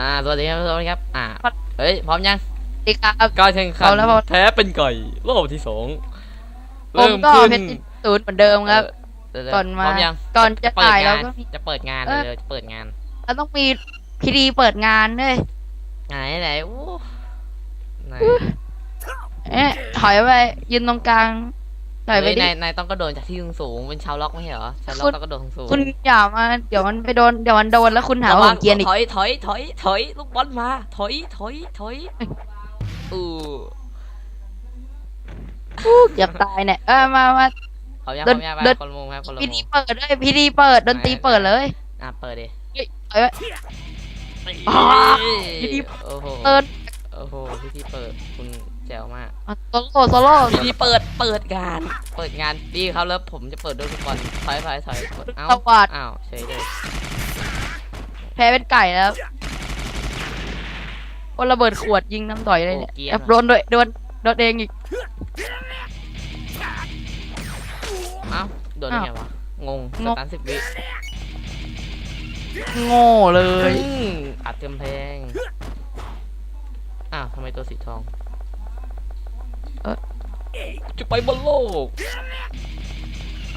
อ่าสวัสดีครับสวัสดีครับ อ่า เฮ้ย พร้อมยังสวัสดีครับ การแข่งขันเอาแล้วพอ แพ้เป็นไก่รอบที่สองผมเริ่มก็ขึ้นเพชรศูนย์เหมือนเดิมครับ เดี๋ยวๆก่อนมา พร้อมยังก่อนจะเปิดถ่ายงาเรานก็มี จะเปิดงานเออ เลยจะเปิดงานเราต้องมีพิธีเปิดงานด้วยไหนไหนอู้ไหนเอ๊ะถอยไปยืนตรงกลาง ถอยไปเฮ้ยดินายนายต้องกระโดดจากที่สูงสูงๆเป็นชาวล็อกไม่ใช่เหรอชาวล็อกคุณต้องกระโดดสูงๆคุณอย่ามาเดี๋ยวมันไปโดนเดี๋ยวมันโดนแล้วคุณหาว่าผมเกรียนอีก ถอยถอยถอยถอยลูกบอลมา ถอยถอยถอยอู้เกือบตายเนี่ยเออมามา เขายังเดินเขายังไปเดิน คนละมุมครับคนละพิมุธีม เปิดด้วยพิธีเปิดดนตรีเปิดเลย อะเปิดดิถอยไปอ่าพิธีโอ้โห เปิดโอ้โหพิธีเปิดคุณแจ๋วมากอะโซโล่โซโล่พิธีเปิดเปิดงาน เปิดงานดีครับแล้วผมจะเปิดด้วยฟุตบอลถอยถอยถอยเอ้าสวัสดอ้าวเฉยเลยแพ้เป็นไก่แล้วคนระเบิดขวดยิงน้ำต่อยเลยเนี่ยแอบโดนด้วยโดนโดนเองอีกเอ้าโดนได้ไงวะงงสงงตันสิบวิโง่เลยอืมอัดกำแพงอ้าวทำไมตัวสีทองเอ๊ะ จะไปบนโลก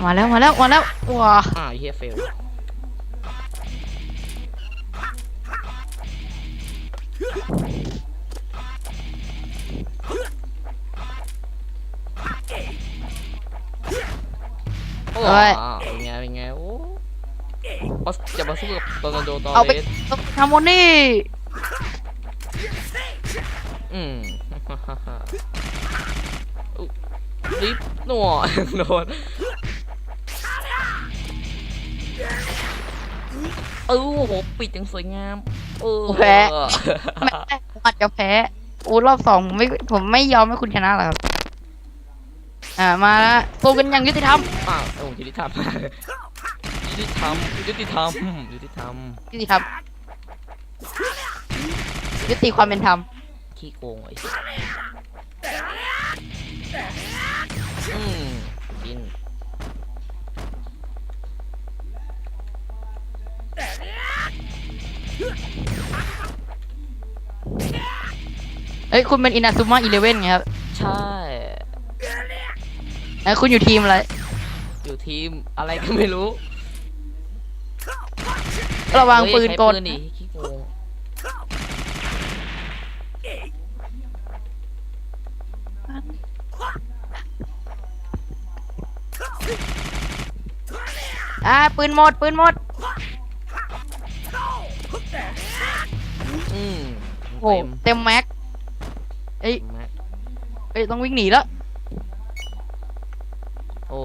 มาแล้วมาแล้วมาแล้วว้าอ้าวเฮียเฟลโอ้อ้าวเป็นไงเป็นไงโอ้มาจะมาสู้กับโรนัลโดตอเอาไปเรสทำโมนี่อืมอุ๊ย ลิฟต์หน่วโดนเออโอ้โหปิดอย่างสวยงาม เออแพ้ แม่ผมอาจจะแพ้โอ้รอบสองผมไม่ผมไม่ยอมให้คุณชนะหรอกครับ อ่ามาละสู้กันอย่างยุติธรรมอ้าวโอ้ยุติธรรมมากยุติธรรมยุติธรรมยุติธรรมยุติธรรมยุติความเป็นธรรมขี้โกงไอ้ อืมกินเอ้ยคุณเป็นอินาซูมาอีเลเว่นไงครับ ใช่ เอ้ยคุณอยู่ทีมอะไร อยู่ทีมอะไรก็ไม่รู้ ระวังเฮ้ยปืนใช้กลปืนดิขี้โกง อ่าปืนหมดปืนหมด อืมโอ้เต็มเต็มแม็ก เอ้ยแม็กเอ้ยต้องวิ่งหนีแล้วโอ้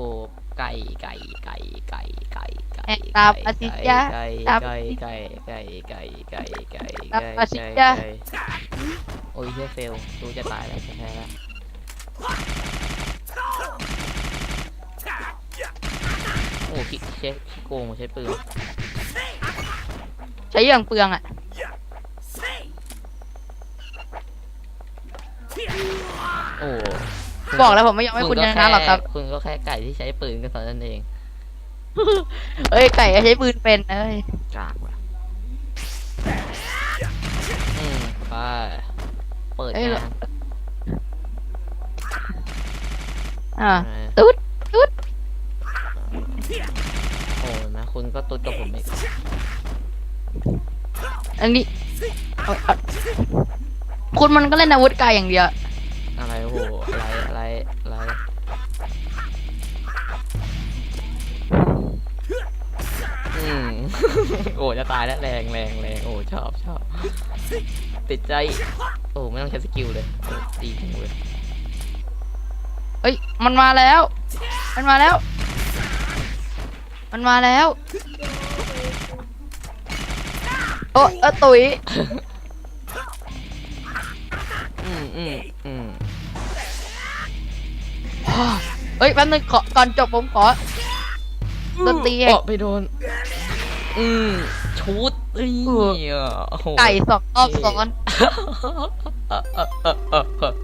ไก่ไก่ไก่ไก่ไก่ไก่แอกตามอาทิตยาไก่ตามไก่ไก่ไก่ไก่ไก่ไก่ตามไก่อาทิตไก่ยาไก่โอ้ยเฮียเฟลดูจะตายแล้วจะแพ้แล้วโอ้ขี้ เช็คขี้โกงใช้ปืน ใช้อย่างเปลืองอะโอ้บอกแล้วผมไม่ยอมให้คุณชนะหรอกครับ คุณก็แค่ไก่ที่ใช้ปืนกันเท่านั้นเอง เอ้ยไก่ใช้ปืนเป็นเอ้ยกากว่ะอืมไปเปิดเอ้ยงานอ่าเออตุ๊ดตุ๊ด โอ้นะคุณก็ตุ๊ดกับผมอีกอันนี้เอาเอาคุณมันก็เล่นอาวุธไกลอย่างเดียว อะไรโอ้โหอะไรอะไรอะไรอืม โอ้จะตายแล้วแรงแรงแรงโอ้ชอบชอบติดใจ โอ้ไม่ต้องใช้สกิลเลยโอ้ตีจังเลยเอ้ยมันมาแล้ว มันมาแล้ว มันมาแล้ว โอ้เออตุ๋ยอืมอืมอืมเอ้ยแป๊บนึงขอก่อนจบผมขอดนตรีเองโอ้ไปโดน อืมชุดเอ้ยเออโอ้โหไก่สองรอบซ้อนเออเออเออเออเออ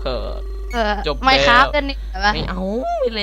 เออจบไม่ครับแล้วเล่นนี่เห็นไหมไม่เอาไม่เล่น